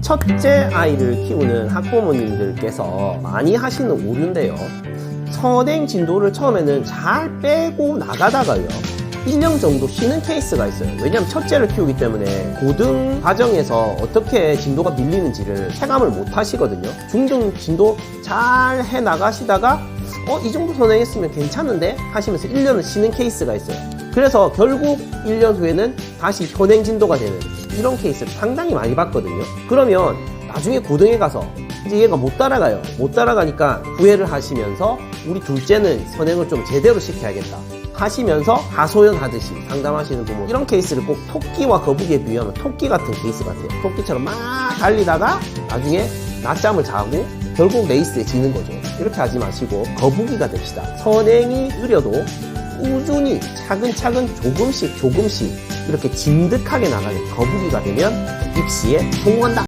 첫째 아이를 키우는 학부모님들께서 많이 하시는 오류인데요. 선행 진도를 처음에는 잘 빼고 나가다가요. 1년 정도 쉬는 케이스가 있어요. 왜냐하면 첫째를 키우기 때문에 고등 과정에서 어떻게 진도가 밀리는지를 체감을 못 하시거든요. 중등 진도 잘 해 나가시다가 어, 이 정도 선행했으면 괜찮은데? 하시면서 1년을 쉬는 케이스가 있어요. 그래서 결국 1년 후에는 다시 선행 진도가 되는 이런 케이스를 상당히 많이 봤거든요. 그러면 나중에 고등에 가서 이제 얘가 못 따라가요. 못 따라가니까 후회를 하시면서 우리 둘째는 선행을 좀 제대로 시켜야겠다. 하시면서 하소연 하듯이 상담하시는 부모 이런 케이스를 꼭 토끼와 거북이에 비유하면 토끼 같은 케이스 같아요. 토끼처럼 막 달리다가 나중에 낮잠을 자고 결국 레이스에 지는 거죠. 이렇게 하지 마시고 거북이가 됩시다. 선행이 느려도 꾸준히 차근차근 조금씩 조금씩 이렇게 진득하게 나가는 거북이가 되면 입시에 성공한다.